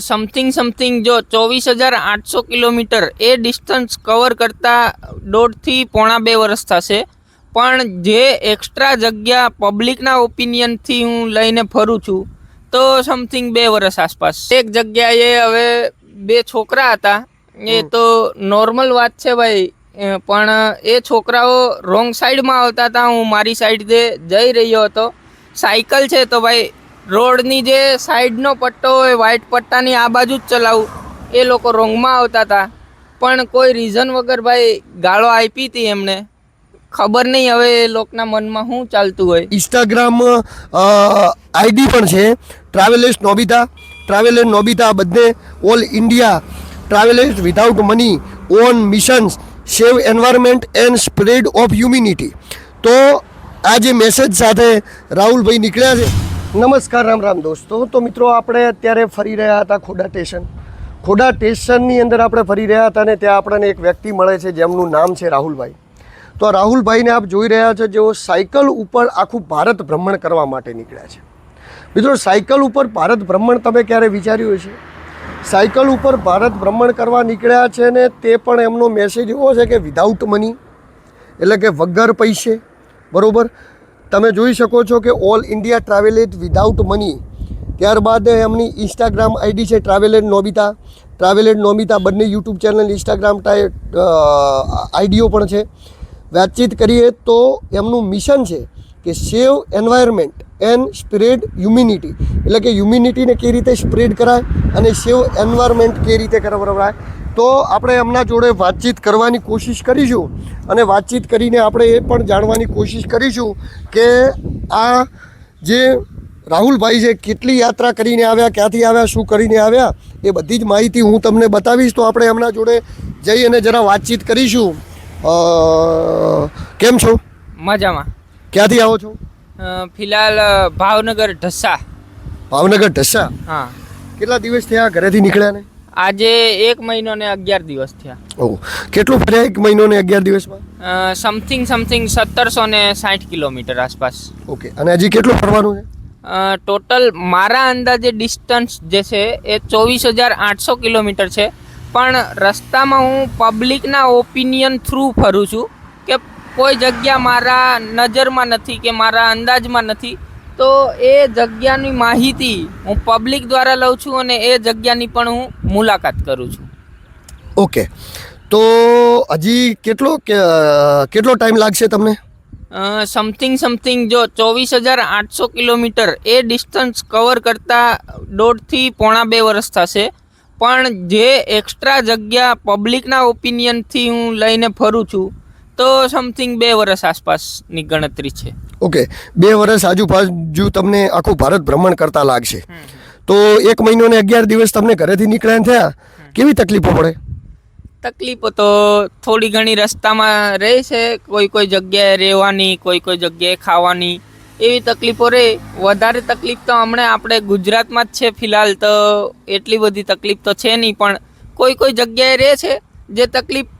Something something જો ચોવીસ હજાર આઠસો કિલોમીટર એ ડિસ્ટન્સ કવર કરતાં દોઢથી પોણા બે વર્ષ થશે. પણ જે એક્સ્ટ્રા જગ્યા પબ્લિકના ઓપિનિયનથી હું લઈને ફરું છું તો સમથિંગ બે વર્ષ આસપાસ. એક જગ્યાએ હવે બે છોકરા હતા. એ તો નોર્મલ વાત છે ભાઈ. પણ એ છોકરાઓ રોંગ સાઈડમાં આવતા હતા. હું મારી સાઈડ જઈ રહ્યો હતો. સાયકલ છે તો ભાઈ રોડની જે સાઈડનો પટ્ટો હોય વ્હાઈટ પટ્ટાની, આ બાજુ જ ચલાવું. એ લોકો રોંગમાં આવતા હતા પણ કોઈ રીઝન વગર ભાઈ ગાળો આપી હતી એમને. ખબર નહીં હવે એ લોકોના મનમાં શું ચાલતું હોય. ઇન્સ્ટાગ્રામ આઈડી પણ છે. ટ્રાવેલર્સ નોબિતા ટ્રાવેલર નોબિતા બધે all India travellers without money on missions save environment and spread of humanity તો આ જે મેસેજ સાથે રાહુલભાઈ નીકળ્યા છે નમસ્કાર, રામ રામ દોસ્તો. તો મિત્રો, આપણે અત્યારે ફરી રહ્યા હતા ખોડા સ્ટેશન. ખોડા સ્ટેશનની અંદર આપણે ફરી રહ્યા હતા અને ત્યાં આપણને એક વ્યક્તિ મળે છે, જેમનું નામ છે રાહુલભાઈ. તો રાહુલભાઈને આપ જોઈ રહ્યા છો, જેઓ સાયકલ ઉપર આખું ભારત ભ્રમણ કરવા માટે નીકળ્યા છે. મિત્રો, સાયકલ ઉપર ભારત ભ્રમણ તમે ક્યારે વિચાર્યું હશે? સાયકલ ઉપર ભારત ભ્રમણ કરવા નીકળ્યા છે ને તે પણ એમનો મેસેજ એવો છે કે વિધાઉટ મની એટલે કે વગર પૈસે. બરાબર? તમે જોઈ શકો છો કે all India travel at without money ત્યારબાદ એમની ઇન્સ્ટાગ્રામ આઈડી છે travel at Nobita travel at Nobita બંને યુટ્યુબ ચેનલ ઇન્સ્ટાગ્રામ આઈડીઓ પણ છે. વાતચીત કરીએ તો એમનું મિશન છે કે save environment and spread humanity એટલે કે હ્યુમિનિટીને કઈ રીતે સ્પ્રેડ કરાય અને સેવ એન્વાયરમેન્ટ કઈ રીતે કરાય તો આપણે એમના જોડે વાતચીત કરવાની કોશિશ કરીશું અને વાતચીત કરીને આપણે એ પણ જાણવાની કોશિશ કરીશું કે આ જે રાહુલભાઈ છે કેટલી યાત્રા કરીને આવ્યા ક્યાંથી આવ્યા શું કરીને આવ્યા એ બધી જ માહિતી હું તમને બતાવીશ. તો આપણે એમના જોડે જઈ અને જરા વાતચીત કરીશું. કેમ છો? મજામાં. ક્યાંથી આવો છો? ફિલહાલ ભાવનગર ઢસા. ભાવનગર ઢસા? હા. કેટલા દિવસ થયા ઘરેથી નીકળ્યા ને? આજે એક મહિનો ને અગિયાર દિવસ થયા. ઓહ કેટલું ફર્યા એક મહિનો ને અગિયાર દિવસમાં? સમથિંગ સમથિંગ સત્તરસો ને સાઠ કિલોમીટર આસપાસ. ઓકે અને હજી કેટલું ફરવાનું છે? ટોટલ મારા અંદાજે ડિસ્ટન્સ જે છે એ ચોવીસ હજાર આઠસો કિલોમીટર છે. પણ રસ્તામાં હું પબ્લિકના ઓપિનિયન થ્રુ ફરું છું કે કોઈ જગ્યા મારા નજરમાં નથી કે મારા અંદાજમાં નથી. તો એ જગ્યાની માહિતી હું પબ્લિક દ્વારા લઉં છું અને એ જગ્યાની પણ હું મુલાકાત કરું છું. ઓકે. તો હજી કેટલો કેટલો ટાઈમ લાગશે તમને? સમથિંગ સમથિંગ જો ચોવીસ હજાર આઠસો કિલોમીટર એ ડિસ્ટન્સ કવર કરતાં દોઢથી પોણા બે વર્ષ થશે. પણ જે એક્સ્ટ્રા જગ્યા પબ્લિકના ઓપિનિયનથી હું લઈને ફરું છું તો સમથિંગ બે વર્ષ આસપાસની ગણતરી છે. ઓકે. બે વર્ષ આજુબાજુ તમને આખું ભારત ભ્રમણ કરતા લાગશે. તો એક મહિનો ને અગિયાર દિવસ તમને ઘરેથી નીકળ્યા થયા, કેવી તકલીફો પડે? તકલીફો તો થોડી ઘણી રસ્તામાં રહે છે, કોઈ કોઈ જગ્યાએ રહેવાની, કોઈ કોઈ જગ્યાએ ખાવાની, એવી તકલીફો રહે વધારે તકલીફ તો હમણાં આપણે ગુજરાતમાં જ છે ફિલહાલ તો એટલી બધી તકલીફ તો છે નહીં, પણ કોઈ કોઈ જગ્યાએ રહે છે જે તકલીફ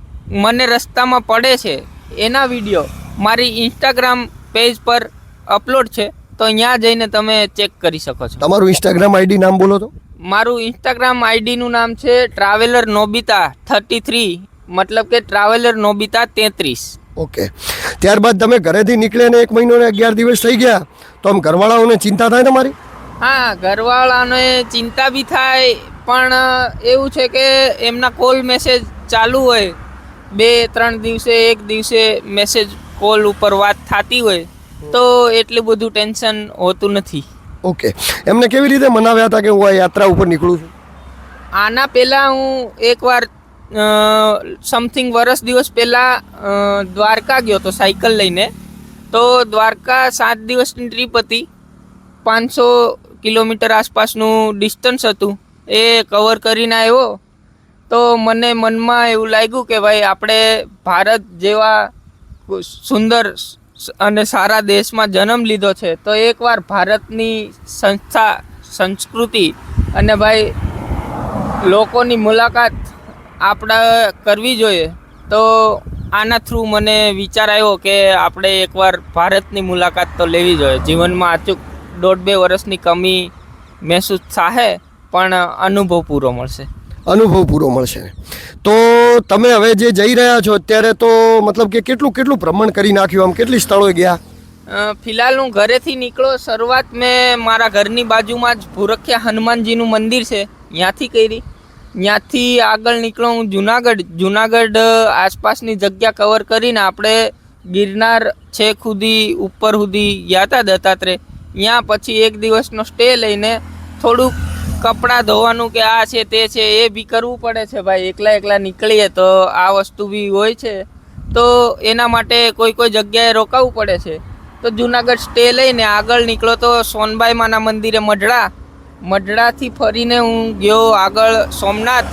મને રસ્તામાં પડે છે. એના વીડિયો મારી ઇન્સ્ટાગ્રામ પેજ પર અપલોડ છે. તો ત્યાં જઈને તમે ચેક કરી શકો છો. તમારું ઇન્સ્ટાગ્રામ આઈડી નામ બોલો તો. મારું ઇન્સ્ટાગ્રામ આઈડીનું નામ છે ટ્રાવેલર નોબિતા થર્ટી થ્રી મતલબ કે ટ્રાવેલર નોબિતા તેત્રીસ. ઓકે ત્યારબાદ તમે ઘરેથી નીકળ્યા ને એક મહિનો ને અગિયાર દિવસ થઈ ગયા તો આમ ઘરવાળાઓને ચિંતા થાય તમારી? હા ઘરવાળાને ચિંતા બી થાય પણ એવું છે કે એમના કોલ મેસેજ ચાલુ હોય. બે ત્રણ દિવસે એક દિવસે મેસેજ કોલ ઉપર વાત થતી હોય. તો એટલું બધું ટેન્શન હોતું નથી. ઓકે. એમને કેવી રીતે મનાવ્યા હતા કે હું આ યાત્રા ઉપર નીકળું છું? આના પહેલાં હું એકવાર સમથિંગ વર્ષ દિવસ પહેલાં દ્વારકા ગયો તો સાયકલ લઈને. તો દ્વારકા સાત દિવસની ટ્રીપ હતી. પાંચસો કિલોમીટર આસપાસનું ડિસ્ટન્સ હતું. એ કવર કરીને આવ્યો. તો મને મનમાં એવું લાગ્યું કે ભાઈ આપણે ભારત જેવા સુંદર અને સારા દેશમાં જન્મ લીધો છે. તો એકવાર ભારતની સંસ્થા, સંસ્કૃતિ અને ભાઈ લોકોની મુલાકાત આપણે કરવી જોઈએ, તો આના થ્રુ મને વિચાર આવ્યો કે આપણે એકવાર ભારતની મુલાકાત તો લેવી જોઈએ. જીવનમાં અચૂક દોઢ બે વર્ષની કમી મહેસૂસ થાહે, પણ અનુભવ પૂરો મળશે. અનુભવ પૂરો મળશે. તો તમે હવે જે જઈ રહ્યા છો અત્યારે તો મતલબ કે કેટલું કેટલું ભ્રમણ કરી નાખ્યું? આમ કેટલી સ્થળોએ ગયા? ફિલહાલ હું ઘરેથી નીકળો. શરૂઆત મેં મારા ઘરની બાજુમાં જ ભૂરખ્યા હનુમાનજીનું મંદિર છે ત્યાંથી કરી. ત્યાંથી આગળ નીકળો. હું જુનાગઢ જુનાગઢ આસપાસની જગ્યા કવર કરીને આપણે ગિરનાર છેક સુધી, ઉપર સુધી ગયા હતા દત્તાત્રેય. ત્યાં પછી એક દિવસનો સ્ટે લઈને થોડુંક કપડાં ધોવાનું કે આ છે તે છે એ બી કરવું પડે છે ભાઈ. એકલા એકલા નીકળીએ તો આ વસ્તુ બી હોય છે. તો એના માટે કોઈ કોઈ જગ્યાએ રોકાવું પડે છે. તો જુનાગઢ સ્ટે લઈને આગળ નીકળો તો સોનબાઈ માના મંદિરે મઢડા. મઢડાથી ફરીને હું ગયો આગળ સોમનાથ.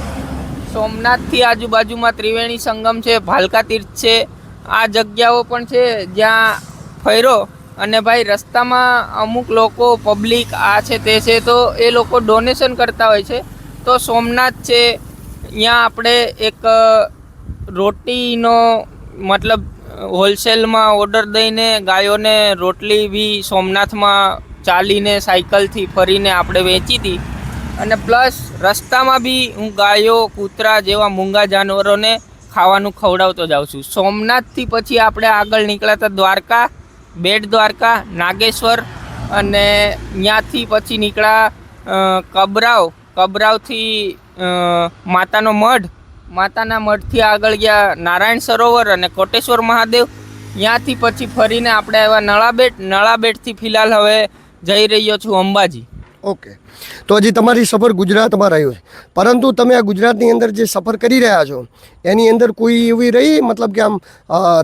સોમનાથથી આજુબાજુમાં ત્રિવેણી સંગમ છે, ભાલકા તીર્થ છે. આ જગ્યાઓ પણ છે જ્યાં ફર્યો. અને ભાઈ રસ્તામાં અમુક લોકો પબ્લિક આ છે, તે છે, તો એ લોકો ડોનેશન કરતા હોય છે. તો સોમનાથ છે અહીંયા આપણે એક રોટીનો મતલબ હોલસેલમાં ઓર્ડર દઈને ગાયોને રોટલી બી સોમનાથમાં ચાલીને સાયકલથી ફરીને આપણે વેચી હતી અને પ્લસ રસ્તામાં બી હું ગાયો, કૂતરા જેવા મૂંગા જાનવરોને ખાવાનું ખવડાવતો જાઉં છું. સોમનાથથી પછી આપણે આગળ નીકળ્યા હતા દ્વારકા બેટ દ્વારકા, નાગેશ્વર અને ત્યાંથી પછી નીકળ્યા કબરાવ. કબરાવથી માતાનો મઢ. માતાના મઢથી આગળ ગયા નારાયણ સરોવર અને કોટેશ્વર મહાદેવ. ત્યાંથી પછી ફરીને આપણે આવ્યા નળાબેટ. નળાબેટથી ફિલહાલ હવે જઈ રહ્યો છું અંબાજી. ઓકે. તો હજી તમારી સફર ગુજરાતમાં રહ્યો છે પરંતુ તમે આ ગુજરાતની અંદર જે સફર કરી રહ્યા છો એની અંદર કોઈ એવી રહી? મતલબ કે આમ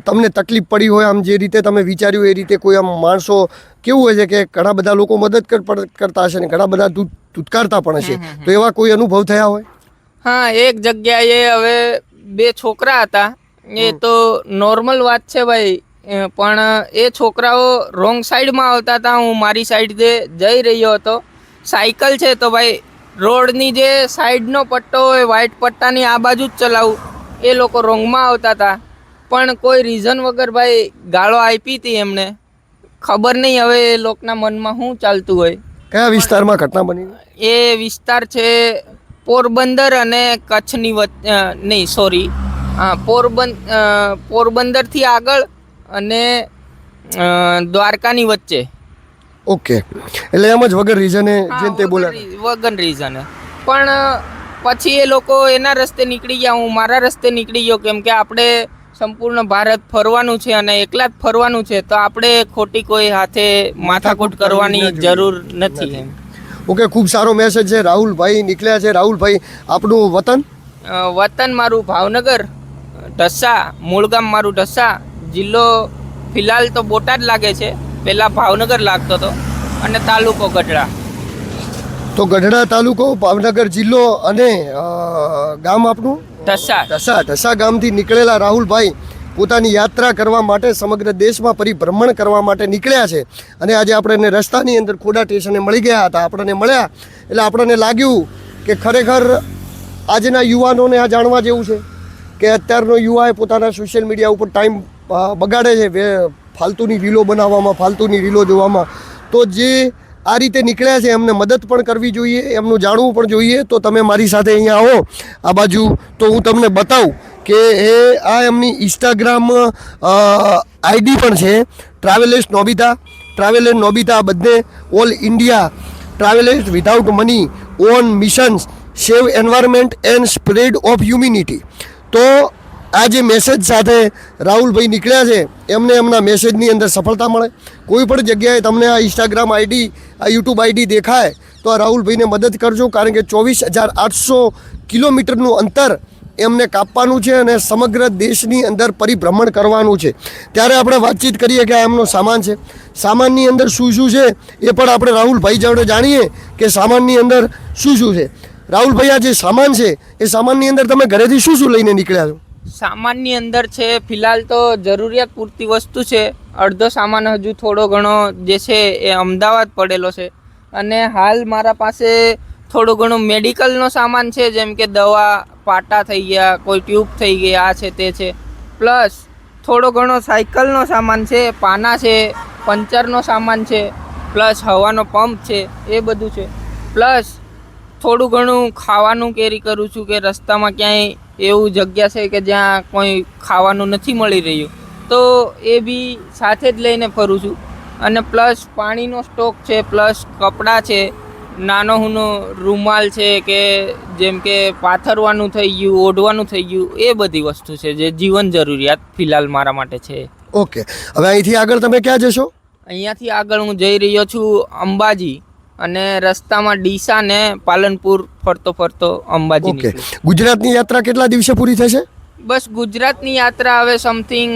તમને તકલીફ પડી હોય આમ જે રીતે તમે વિચાર્યું એ રીતે કોઈ આમ માણસો કેવું હોય છે કે ઘણા બધા લોકો મદદ કર- કરતા હશે ને ઘણા બધા ધૂતકારતા પણ હશે. તો એવા કોઈ અનુભવ થયા હોય? હા એક જગ્યાએ હવે બે છોકરા હતા. એ તો નોર્મલ વાત છે ભાઈ. પણ એ છોકરાઓ રોંગ સાઈડમાં આવતા હતા. હું મારી સાઈડ જઈ રહ્યો હતો. સાયકલ છે તો ભાઈ રોડની જે સાઈડનો પટ્ટો હોય વ્હાઈટ પટ્ટાની આ બાજુ જ ચલાવું. એ લોકો રોંગમાં આવતા હતા. પણ કોઈ રીઝન વગર ભાઈ ગાળો આપી હતી એમને. ખબર નહીં હવે એ લોકોના મનમાં શું ચાલતું હોય. કયા વિસ્તારમાં ઘટના બની? એ વિસ્તાર છે પોરબંદર અને કચ્છની વચ્ચે નહીં સોરી હા પોરબંદ પોરબંદરથી આગળ અને દ્વારકાની વચ્ચે. ઓકે. એટલે એમ જ વગર રીઝને જેમ તે રી- વગર રીઝને પણ પછી એ લોકો એના રસ્તે નીકળી ગયા હું મારા રસ્તે નીકળી ગયો કેમ કે આપણે સંપૂર્ણ ભારત ફરવાનું છે અને એકલા જ ફરવાનું છે તો આપણે ખોટી કોઈ હાથે માથાકૂટ કરવાની જરૂર નથી ઓકે ખૂબ સારો મેસેજ છે. રાહુલભાઈ નીકળ્યા છે. રાહુલભાઈ આપણું વતન? વતન મારું ભાવનગર ઢસા મૂળ ગામ મારું ઢસા જિલ્લો ફિલહાલ તો બોટાદ લાગે છે. પહેલાં ભાવનગર લાગતો હતો અને તાલુકો ગઢડા. તો ગઢડા તાલુકો ભાવનગર જિલ્લો અને ગામ આપણું ઢસા ઢસા ઢસા ગામથી નીકળેલા રાહુલભાઈ પોતાની યાત્રા કરવા માટે સમગ્ર દેશમાં પરિભ્રમણ કરવા માટે નીકળ્યા છે. અને આજે આપણે એને રસ્તાની અંદર ખોડા સ્ટેશને મળી ગયા હતા. આપણને મળ્યા એટલે આપણને લાગ્યું કે ખરેખર આજના યુવાનોને આ જાણવા જેવું છે કે અત્યારનો યુવા પોતાના સોશિયલ મીડિયા ઉપર ટાઈમ બગાડે છે ફાલતુની રીલો બનાવવામાં, ફાલતુની રીલો જોવામાં, તો જે આ રીતે નીકળ્યા છે, એમને મદદ પણ કરવી જોઈએ, એમનું જાણવું પણ જોઈએ. તો તમે મારી સાથે અહીંયા આવો. આ બાજુ તો હું તમને બતાવું કે એ આ એમની ઇન્સ્ટાગ્રામ આઈડી પણ છે. ટ્રાવેલર્સ નોબિતા ટ્રાવેલર નોબિતા બધે all India travellers without money on missions save environment and spread of humanity તો આ જે મેસેજ સાથે રાહુલભાઈ નીકળ્યા છે, એમને એમના મેસેજની અંદર સફળતા મળે. કોઈ પણ જગ્યાએ તમને આ ઇન્સ્ટાગ્રામ આઈડી આ યુટ્યુબ આઈડી દેખાય, તો આ રાહુલભાઈને મદદ કરજો, કારણ કે ચોવીસ હજાર આઠસો કિલોમીટરનું અંતર એમને કાપવાનું છે અને સમગ્ર દેશની અંદર પરિભ્રમણ કરવાનું છે. ત્યારે આપણે વાતચીત કરીએ કે આ એમનો સામાન છે. સામાનની અંદર શું શું છે, એ પણ આપણે રાહુલભાઈ જોડે જાણીએ કે સામાનની અંદર શું શું છે. રાહુલભાઈ, આ જે સામાન છે, એ સામાનની અંદર તમે ઘરેથી શું શું લઈને નીકળ્યા છો? સામાનની અંદર છે, ફિલહાલ તો જરૂરિયાત પૂરતી વસ્તુ છે. અડધો સામાન હજુ થોડો ઘણો જે છે એ અમદાવાદ પડેલો છે. અને હાલ મારા પાસે થોડો ઘણો મેડિકલનો સામાન છે, જેમ કે દવા, પાટા થઈ ગયા, કોઈ ટ્યુબ થઈ ગઈ, આ છે, તે છે. પ્લસ થોડો ઘણો સાયકલનો સામાન છે, પાના છે, પંચરનો સામાન છે, પ્લસ હવાનો પંપ છે, એ બધું છે. પ્લસ થોડું ઘણું ખાવાનું કેરી કરું છું કે રસ્તામાં ક્યાંય એવું જગ્યા છે કે જ્યાં કોઈ ખાવાનું નથી મળી રહ્યું. તો એ બી સાથે જ લઈને ફરું છું. અને પ્લસ પાણીનો સ્ટોક છે પ્લસ કપડાં છે નાનો હુનો રૂમાલ છે કે જેમ કે પાથરવાનું થઈ ગયું ઓઢવાનું થઈ ગયું એ બધી વસ્તુ છે જે જીવન જરૂરિયાત ફિલહાલ મારા માટે છે. ઓકે. હવે અહીંથી આગળ તમે ક્યાં જશો? અહીંયાથી આગળ હું જઈ રહ્યો છું અંબાજી. અને રસ્તામાં ડીસા ને પાલનપુર ફરતો ફરતો અંબાજી ઓકે. ગુજરાતની યાત્રા કેટલા દિવસે પૂરી થશે? બસ ગુજરાતની યાત્રા હવે સમથિંગ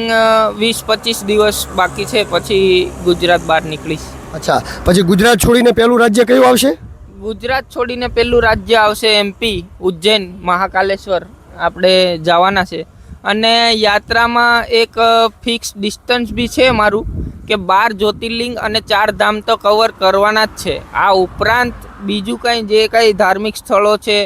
વીસ પચીસ દિવસ બાકી છે પછી ગુજરાત બહાર નીકળીશ. અચ્છા. પછી ગુજરાત છોડીને પહેલું રાજ્ય કયું આવશે? ગુજરાત છોડીને પહેલું રાજ્ય આવશે એમપી ઉજ્જૈન મહાકાલેશ્વર. આપણે જવાના છે. અને યાત્રામાં એક ફિક્સ ડિસ્ટન્સ બી છે મારું. કે બાર જ્યોતિર્લિંગ અને ચાર ધામ તો કવર કરવાના જ છે. આ ઉપરાંત બીજું કંઈ જે કંઈ ધાર્મિક સ્થળો છે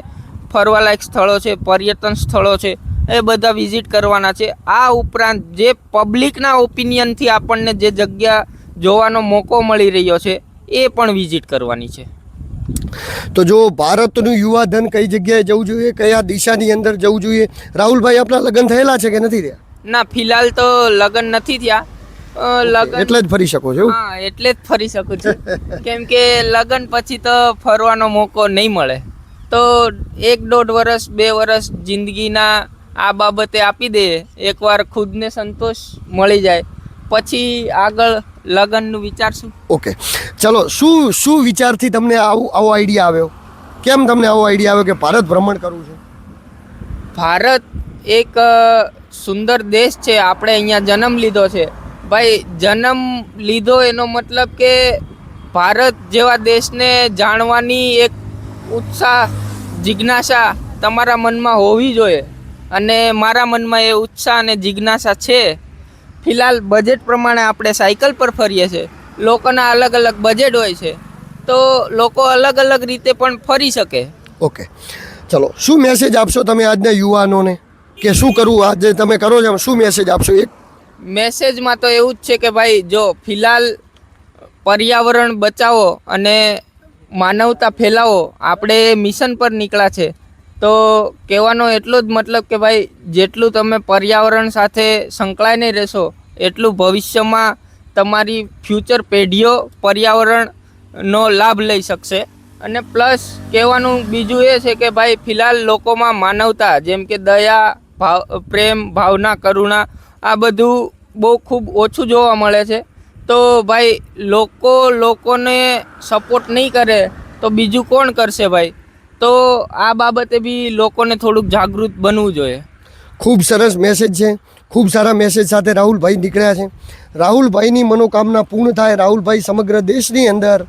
ફરવાલાયક સ્થળો છે પર્યટન સ્થળો છે એ બધા વિઝિટ કરવાના છે. આ ઉપરાંત જે પબ્લિકના ઓપિનિયનથી આપણને જે જગ્યા જોવાનો મોકો મળી રહ્યો છે એ પણ વિઝિટ કરવાની છે. તો જો ભારતનું યુવા ધન કઈ જગ્યાએ જવું જોઈએ કયા દિશાની અંદર જવું જોઈએ? રાહુલભાઈ આપણા લગ્ન થયેલા છે કે નથી થયા? ના ફિલહાલ તો લગ્ન નથી થયા. લગ્ન એટલે જ ફરી શકો છો હા એટલે જ ફરી શકું છું. કેમ કે લગન પછી તો ફરવાનો મોકો નહીં મળે. તો એક દોઢ વર્ષ બે વર્ષ જિંદગીના આ બાબતે આપી દે. એકવાર ખુદને સંતોષ મળી જાય. પછી આગળ લગ્નનું વિચારશું ઓકે. ચલો શું શું વિચારથી તમને આવું આવો આઈડિયા આવ્યો? કેમ તમને આવો આઈડિયા આવ્યો કે ભારત ભ્રમણ કરવું છે? ભારત એક સુંદર દેશ છે. આપણે અહીંયા જન્મ લીધો છે. ભાઈ, જન્મ લીધો એનો મતલબ કે ભારત જેવા દેશને જાણવાની એક ઉત્સાહ, જિજ્ઞાસા તમારા મનમાં હોવી જોઈએ. અને મારા મનમાં એ ઉત્સાહ અને જિજ્ઞાસા છે. ફિલહાલ બજેટ પ્રમાણે આપણે સાયકલ પર ફરીએ છીએ. લોકોના અલગ અલગ બજેટ હોય છે. તો લોકો અલગ અલગ રીતે પણ ફરી શકે. ઓકે. ચલો, શું મેસેજ આપશો તમે આજના યુવાનોને? કે શું કરવું આજે તમે કરો છો શું મેસેજ આપશો? એક મેસેજમાં તો એવું જ છે કે ભાઈ, જો ફિલહાલ પર્યાવરણ બચાવો અને માનવતા ફેલાવો, આપણે મિશન પર નીકળ્યા છે. તો કહેવાનો એટલો જ મતલબ કે ભાઈ, જેટલું તમે પર્યાવરણ સાથે સંકળાઈને રહેશો, એટલું ભવિષ્યમાં તમારી ફ્યુચર પેઢીઓ પર્યાવરણનો લાભ લઈ શકશે. અને પ્લસ કહેવાનું બીજું એ છે કે ભાઈ, ફિલહાલ લોકોમાં માનવતા, જેમ કે દયા, ભાવ, પ્રેમ, ભાવના, કરુણા, આ બધું બહુ ખૂબ ઓછું જોવા મળે છે. તો ભાઈ, લોકો લોકોને સપોર્ટ નહીં કરે તો બીજું કોણ કરશે ભાઈ? તો આ બાબતે બી લોકોને થોડુંક જાગૃત બનવું જોઈએ. ખૂબ સરસ મેસેજ છે. ખૂબ સારા મેસેજ સાથે રાહુલભાઈ નીકળ્યા છે. રાહુલભાઈની મનોકામના પૂર્ણ થાય, રાહુલભાઈ સમગ્ર દેશની અંદર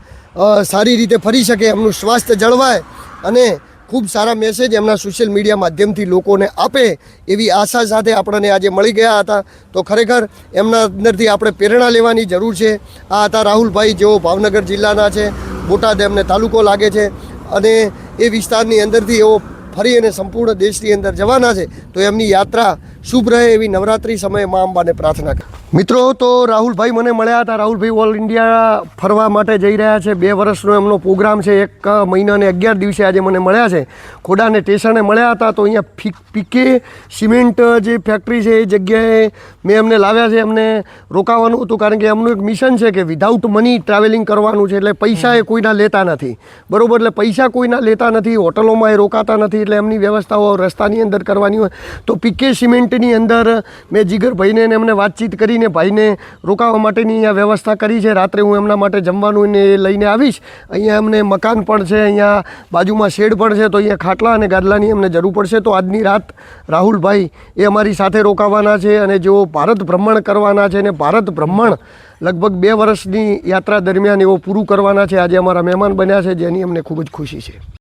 સારી રીતે ફરી શકે, એમનું સ્વાસ્થ્ય જળવાય અને ખૂબ સારા મેસેજ એમના સોશિયલ મીડિયા માધ્યમથી લોકોને આપે એવી આશા સાથે આપણને આજે મળી ગયા હતા. તો ખરેખર એમના અંદરથી આપણે પ્રેરણા લેવાની જરૂર છે. આ હતા રાહુલભાઈ, જેઓ ભાવનગર જિલ્લાના છે, બોટાદ એમને તાલુકો લાગે છે અને એ વિસ્તારની અંદરથી એઓ ફરી અને સંપૂર્ણ દેશની અંદર જવાના છે. તો એમની યાત્રા શુભ રહે એવી નવરાત્રિ સમયે મા અંબાને પ્રાર્થના મિત્રો, તો રાહુલભાઈ મને મળ્યા હતા. રાહુલભાઈ ઓલ ઇન્ડિયા ફરવા માટે જઈ રહ્યા છે. બે વર્ષનો એમનો પ્રોગ્રામ છે. એક મહિના અને અગિયાર દિવસે આજે મને મળ્યા છે. ખોડાને સ્ટેશને મળ્યા હતા. તો અહીંયા ફી, પીકે સિમેન્ટ જે ફેક્ટરી છે, એ જગ્યાએ મેં એમને લાવ્યા છે. એમને રોકાવાનું હતું. કારણ કે એમનું એક મિશન છે કે વિધાઉટ મની ટ્રાવેલિંગ કરવાનું છે. એટલે પૈસા એ કોઈના લેતા નથી. બરાબર? એટલે પૈસા કોઈના લેતા નથી. હોટલોમાં એ રોકાતા નથી. એટલે એમની વ્યવસ્થાઓ રસ્તાની અંદર કરવાની હોય. તો પીકે સિમેન્ટની અંદર મેં જીગરભાઈને એમને વાતચીત કરીને ભાઈને રોકાવા માટેની અહીંયા વ્યવસ્થા કરી છે. રાત્રે હું એમના માટે જમવાનું ને એ લઈને આવીશ. અહીંયા એમને મકાન પણ છે, અહીંયા બાજુમાં શેડ પણ છે, તો અહીંયા ખાટલા અને ગાદલાની એમને જરૂર પડશે. તો આજની રાત રાહુલભાઈ એ અમારી સાથે રોકાવાના છે અને જેઓ ભારત ભ્રમણ કરવાના છે અને ભારત ભ્રમણ લગભગ બે વર્ષની યાત્રા દરમિયાન એવો પૂરું કરવાના છે. આજે અમારા મહેમાન બન્યા છે, જેની અમને ખૂબ જ ખુશી છે.